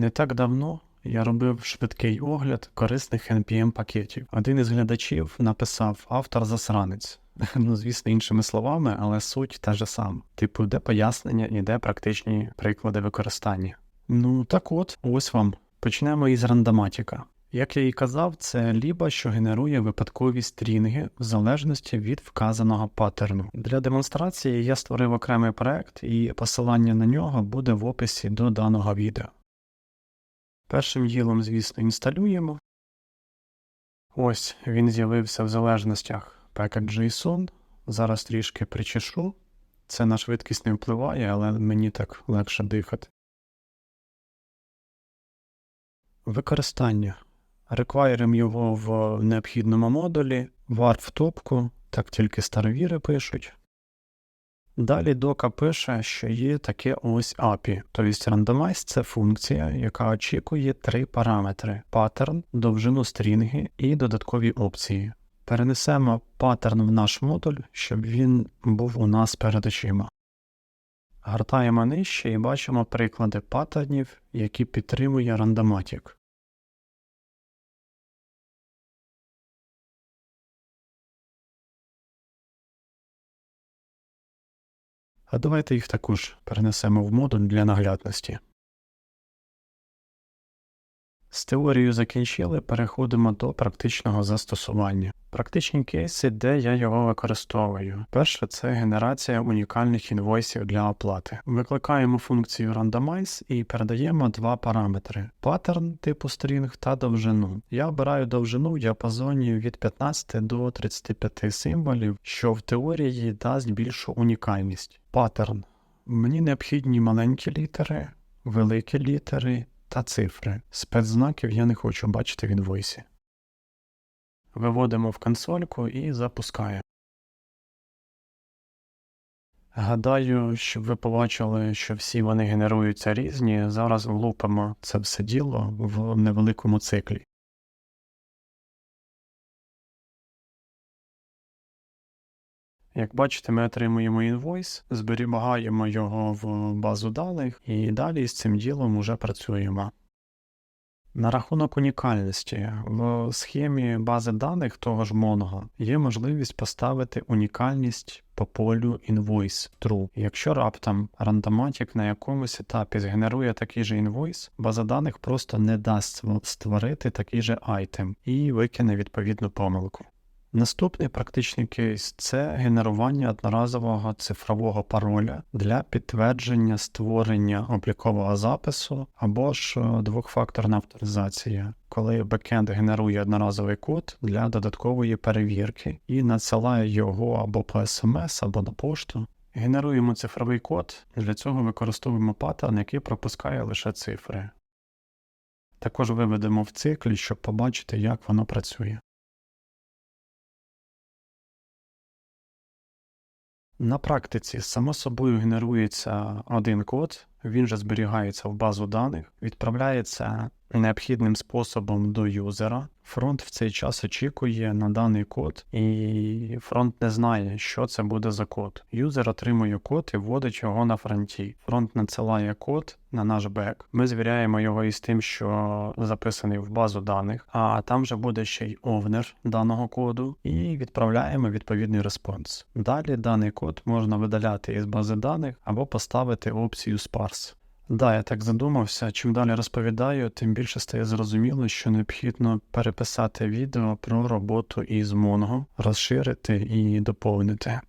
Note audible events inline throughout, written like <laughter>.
Не так давно я робив швидкий огляд корисних NPM пакетів. Один із глядачів написав автор засранець. <laughs> Ну, звісно, іншими словами, але суть та ж сама. Типу, де пояснення і де практичні приклади використання. Ну так от, ось вам. Почнемо із рандоматіка. Як я і казав, це ліба, що генерує випадкові стрінги в залежності від вказаного паттерну. Для демонстрації я створив окремий проект, і посилання на нього буде в описі до даного відео. Першим ділом, звісно, інсталюємо. Ось він з'явився в залежностях package.json. Зараз трішки причешу. Це на швидкість не впливає, але мені так легше дихати. Використання. Реквайримо його в необхідному модулі, var в топку, так тільки старовіри пишуть. Далі дока пише, що є таке ось API, тобто randomize – це функція, яка очікує три параметри: паттерн, довжину стрінги і додаткові опції. Перенесемо паттерн в наш модуль, щоб він був у нас перед очима. Гортаємо нижче і бачимо приклади паттернів, які підтримує рандоматік. А давайте їх також перенесемо в модуль для наглядності. З теорією закінчили, переходимо до практичного застосування. Практичні кейси, де я його використовую. Перше це генерація унікальних інвойсів для оплати. Викликаємо функцію randomize і передаємо два параметри: паттерн типу string та довжину. Я обираю довжину в діапазоні від 15 до 35 символів, що в теорії дасть більшу унікальність. Паттерн. Мені необхідні маленькі літери, великі літери та цифри. Спецзнаків я не хочу бачити в інвойсі. Виводимо в консольку і запускаємо. Гадаю, щоб ви побачили, що всі вони генеруються різні. Зараз влупимо це все діло в невеликому циклі. Як бачите, ми отримуємо інвойс, зберігаємо його в базу даних і далі з цим ділом вже працюємо. На рахунок унікальності, в схемі бази даних того ж Mongo є можливість поставити унікальність по полю invoice true. Якщо раптом рандоматик на якомусь етапі згенерує такий же інвойс, база даних просто не дасть створити такий же айтем і викине відповідну помилку. Наступний практичний кейс це генерування одноразового цифрового пароля для підтвердження створення облікового запису або ж е, двохфакторна авторизація, коли бекенд генерує одноразовий код для додаткової перевірки і надсилає його або по смс, або на пошту. Генеруємо цифровий код, для цього використовуємо паттерн, який пропускає лише цифри. Також виведемо в циклі, щоб побачити, як воно працює. На практиці, само собою, генерується один код, він же зберігається в базу даних, відправляється необхідним способом до юзера. Фронт в цей час очікує на даний код, і фронт не знає, що це буде за код. Юзер отримує код і вводить його на фронті. Фронт надсилає код на наш бек. Ми звіряємо його із тим, що записаний в базу даних, а там вже буде ще й овнер даного коду, і відправляємо відповідний респонс. Далі даний код можна видаляти із бази даних або поставити опцію Sparse. Да, я так задумався. Чим далі розповідаю, тим більше стає зрозуміло, що необхідно переписати відео про роботу із Mongo, розширити і доповнити.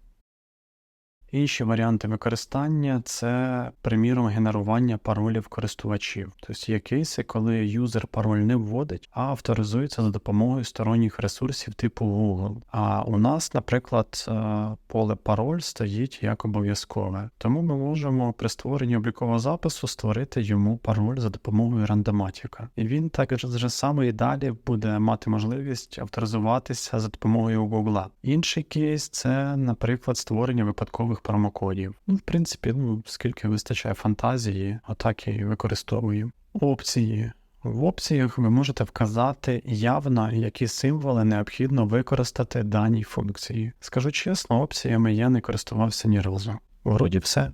Інші варіанти використання це, приміром, генерування паролів користувачів. Тобто є кейси, коли юзер пароль не вводить, а авторизується за допомогою сторонніх ресурсів типу Google. А у нас, наприклад, е, поле пароль стоїть як обов'язкове. Тому ми можемо при створенні облікового запису створити йому пароль за допомогою рандоматіка. І він також саме і далі буде мати можливість авторизуватися за допомогою Google. Інший кейс це, наприклад, створення випадкових промокодів. Ну, в принципі, ну, скільки вистачає фантазії, отак я і використовую. Опції. В опціях ви можете вказати явно, які символи необхідно використати даній функції. Скажу чесно, опціями я не користувався ні разу. Вроді все.